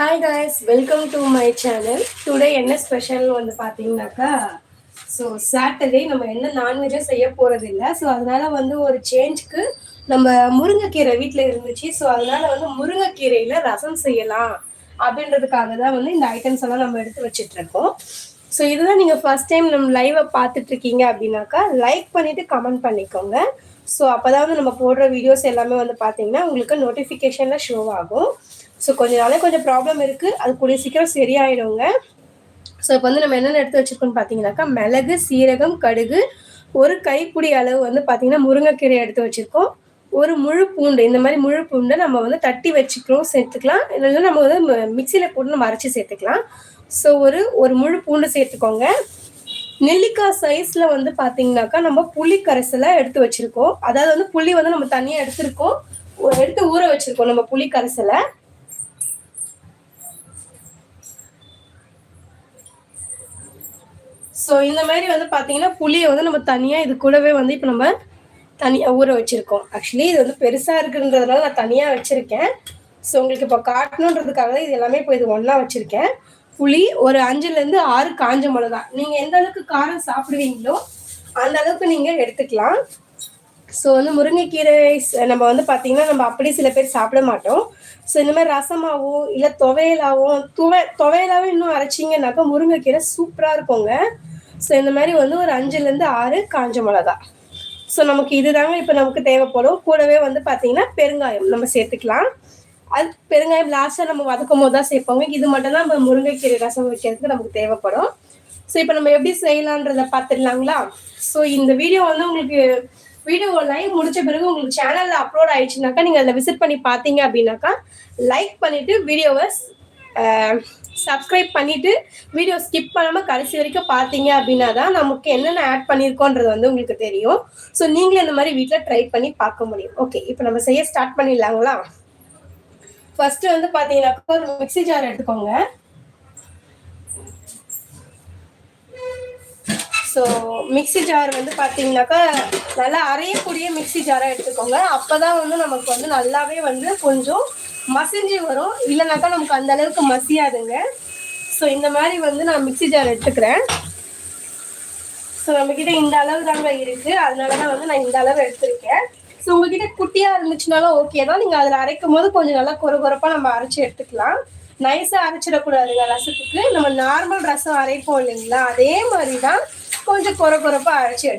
Hi guys welcome to my channel today என்ன special வந்து பார்த்தீங்கன்னாக்கா ஸோ சாட்டர்டே நம்ம என்ன நான்வெஜ்ஜும் செய்ய போகிறது இல்லை ஸோ அதனால வந்து ஒரு சேஞ்சுக்கு நம்ம முருங்கைக்கீரை வீட்டில் இருந்துச்சு ஸோ அதனால வந்து முருங்கைக்கீரையில் ரசம் செய்யலாம் அப்படின்றதுக்காக தான் வந்து இந்த ஐட்டம்ஸ் எல்லாம் நம்ம எடுத்து வச்சிட்டு இருக்கோம். ஸோ இதுதான் நீங்கள் ஃபர்ஸ்ட் டைம் நம்ம லைவை பார்த்துட்டு இருக்கீங்க அப்படின்னாக்கா லைக் பண்ணிவிட்டு கமெண்ட் பண்ணிக்கோங்க. ஸோ அப்போ தான் வந்து நம்ம போடுற வீடியோஸ் எல்லாமே வந்து பார்த்தீங்கன்னா உங்களுக்கு நோட்டிஃபிகேஷனில் ஷோ ஆகும். ஸோ கொஞ்ச நாளே கொஞ்சம் ப்ராப்ளம் இருக்குது அது கூடிய சீக்கிரம் சரியாயிடுங்க. ஸோ இப்போ வந்து நம்ம என்னென்ன எடுத்து வச்சிருக்கோம்னு பார்த்தீங்கன்னாக்கா மிளகு சீரகம் கடுகு ஒரு கைப்பிடி அளவு வந்து பார்த்தீங்கன்னா முருங்கைக்கீரை எடுத்து வச்சிருக்கோம். ஒரு முழு பூண்டு இந்த மாதிரி முழு பூண்டை நம்ம வந்து தட்டி வச்சுக்கிறோம் சேர்த்துக்கலாம். இல்லைன்னா நம்ம வந்து மிக்சியில் போட்டு நம்ம அரைச்சி சேர்த்துக்கலாம். ஸோ ஒரு ஒரு முழு பூண்டு சேர்த்துக்கோங்க. நெல்லிக்காய் சைஸில் வந்து பாத்தீங்கன்னாக்கா நம்ம புளி கரைசலை எடுத்து வச்சுருக்கோம். அதாவது வந்து புளி வந்து நம்ம தனியாக எடுத்துருக்கோம். எடுத்து ஊற வச்சுருக்கோம் நம்ம புளி கரைசலை. ஸோ இந்த மாதிரி வந்து பார்த்தீங்கன்னா புளியை வந்து நம்ம தனியாக இது கூடவே வந்து இப்போ நம்ம தனியாக ஊற வச்சுருக்கோம். ஆக்சுவலி இது வந்து பெருசாக இருக்குன்றதுனால நான் தனியாக வச்சுருக்கேன். ஸோ உங்களுக்கு இப்போ காட்டணுன்றதுக்காக தான் இது எல்லாமே இப்போ இது ஒன்றா வச்சுருக்கேன். புளி ஒரு அஞ்சுலேருந்து ஆறு காஞ்ச மிளகா. நீங்கள் எந்த அளவுக்கு காரம் சாப்பிடுவீங்களோ அந்த அளவுக்கு நீங்கள் எடுத்துக்கலாம். ஸோ வந்து முருங்கைக்கீரை நம்ம வந்து பார்த்தீங்கன்னா நம்ம அப்படி சில பேர் சாப்பிட மாட்டோம். ஸோ இந்த மாதிரி ரசமாவோ இல்லை துவையலாவோ துவை துவையலாவே இன்னும் அரைச்சிங்கனாக்கா முருங்கைக்கீரை சூப்பராக இருக்குங்க. ஸோ இந்த மாதிரி வந்து ஒரு அஞ்சுலேருந்து ஆறு காஞ்ச மிளகா. ஸோ நமக்கு இதுதாங்க இப்போ நமக்கு தேவைப்படும். கூடவே வந்து பார்த்தீங்கன்னா பெருங்காயம் நம்ம சேர்த்துக்கலாம். அது பெருங்காயம் லாஸ்ட்டாக நம்ம வதக்கும் போது தான் சேர்ப்போங்க. இது மட்டும் தான் நம்ம முருங்கைக்கீரை ரசம் வைக்கிறதுக்கு நமக்கு தேவைப்படும். ஸோ இப்போ நம்ம எப்படி செய்யலான்றத பார்த்துடலாங்களா ஸோ இந்த வீடியோ வந்து உங்களுக்கு வீடியோ லைவ் முடிச்ச பிறகு உங்களுக்கு சேனலில் அப்லோட் ஆயிடுச்சுனாக்கா நீங்கள் அதில் விசிட் பண்ணி பார்த்தீங்க அப்படின்னாக்கா லைக் பண்ணிவிட்டு வீடியோவை சப்ஸ்கிரைப் பண்ணிட்டு வீடியோ ஸ்கிப் பண்ணாமல் கடைசி வரைக்கும் பார்த்தீங்க அப்படின்னா தான் நமக்கு என்னென்ன ஆட் பண்ணியிருக்கோன்றது வந்து உங்களுக்கு தெரியும். ஸோ நீங்களும் இந்த மாதிரி வீட்டில் ட்ரை பண்ணி பார்க்க முடியும். ஓகே இப்போ நம்ம செய்ய ஸ்டார்ட் பண்ணிடலாங்களா? ஃபர்ஸ்ட் வந்து பாத்தீங்கன்னாக்கா ஒரு மிக்ஸி ஜார் எடுத்துக்கோங்க. ஸோ மிக்ஸி ஜார் வந்து பார்த்தீங்கன்னாக்கா நல்லா அரையக்கூடிய மிக்ஸி ஜாராக எடுத்துக்கோங்க. அப்போ தான் வந்து நமக்கு வந்து நல்லாவே வந்து கொஞ்சம் மசிஞ்சு வரும். இல்லைனாக்கா நமக்கு அந்த அளவுக்கு மசியாதுங்க. ஸோ இந்த மாதிரி வந்து நான் மிக்ஸி ஜார் எடுத்துக்கிறேன். ஸோ நம்மக்கிட்ட இந்த அளவு தாங்க இருக்குது அதனால தான் வந்து நான் இந்த அளவு எடுத்திருக்கேன். ஸோ உங்ககிட்ட குட்டியாக இருந்துச்சுனாலும் ஓகே தான். நீங்கள் அதில் அரைக்கும் போது கொஞ்சம் நல்லா கொர நம்ம அரைச்சி எடுத்துக்கலாம். நைஸாக அரைச்சிடக்கூடாதுங்க ரசத்துக்கு. நம்ம நார்மல் ரசம் அரைப்போம் இல்லைங்களா? அதே மாதிரி தான் கொஞ்சம் கொர கொரப்பா அரைச்சி எடுத்து